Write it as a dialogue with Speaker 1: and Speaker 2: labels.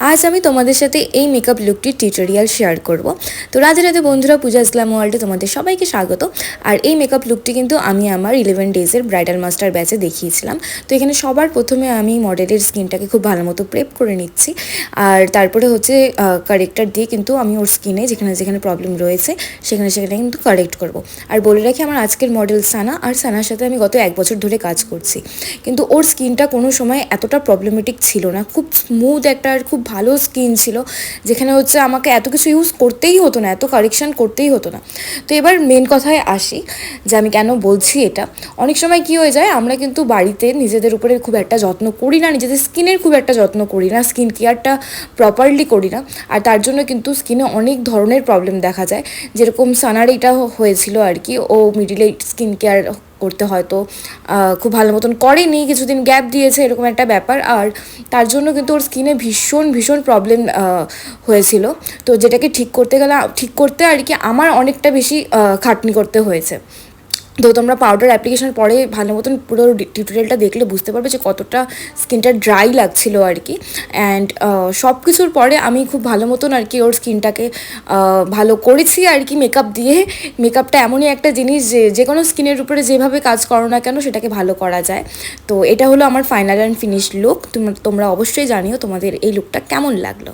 Speaker 1: আজ আমি তোমাদের সাথে এই মেকআপ লুকটির টিউটোরিয়াল শেয়ার করব। তো রাধে রাধে বন্ধুরা, পূজা ইসলাম ওয়ার্ল্ডে তোমাদের সবাইকে স্বাগত। আর এই মেকআপ লুকটি কিন্তু আমি আমার ইলেভেন ডেজের ব্রাইডাল মাস্টার ব্যাচে দেখিয়েছিলাম। তো এখানে সবার প্রথমে আমি মডেলের স্কিনটাকে খুব ভালো মতো প্রেপ করে নিচ্ছি। আর তারপরে হচ্ছে কারেক্টার দিয়ে কিন্তু আমি ওর স্কিনে যেখানে যেখানে প্রবলেম রয়েছে, সেখানে সেখানে কিন্তু কারেক্ট করব। আর বলে রাখি, আমার আজকের মডেল সানা, আর সানার সাথে আমি গত এক বছর ধরে কাজ করছি। কিন্তু ওর স্কিনটা কোনো সময় এতটা প্রবলেমেটিক ছিল না। খুব স্মুথ একটা আর খুব ভালো স্কিন ছিল, যেখানে হচ্ছে আমাকে এত কিছু ইউজ করতেই হতো না, এত কারেকশান করতেই হতো না। তো এবার মেন কথায় আসি, যে আমি কেন বলছি এটা? অনেক সময় কি হয়ে যায়, আমরা কিন্তু বাড়িতে নিজেদের উপরে খুব একটা যত্ন করি না, নিজেদের স্কিনের খুব একটা যত্ন করি না স্কিন কেয়ারটা প্রপারলি করি না। আর তার জন্য কিন্তু স্কিনে অনেক ধরনের প্রবলেম দেখা যায়। যেরকম সানার এটা হয়েছিল আর কি, ও মিডিলে স্কিন কেয়ার করতে হয়তো খুব ভালো মতন করেনি, কিছুদিন গ্যাপ দিয়েছে, এরকম একটা ব্যাপার। আর তার জন্য কিন্তু ওর স্কিনে ভীষণ ভীষণ প্রবলেম হয়েছিল। তো যেটাকে ঠিক করতে গেলে, ঠিক করতে আর কি আমার অনেকটা বেশি খাটনি করতে হয়েছে। তো তোমরা পাউডার অ্যাপ্লিকেশন পরে ভালো মতন পুরো টিউটোরিয়ালটা দেখলে বুঝতে পারবে যে কতটা স্কিনটা ড্রাই লাগছিল আর কি। অ্যান্ড সব কিছুর পরে আমি খুব ভালো মতন আর কি ওর স্কিনটাকে ভালো করেছি আর কি মেকআপ দিয়ে। মেকআপটা এমনই একটা জিনিস যে যে কোনো স্কিনের উপরে যেভাবে কাজ করো না কেন সেটাকে ভালো করা যায়। তো এটা হলো আমার ফাইনাল অ্যান্ড ফিনিশ লুক তোমরা অবশ্যই জানিও তোমাদের এই লুকটা কেমন লাগল।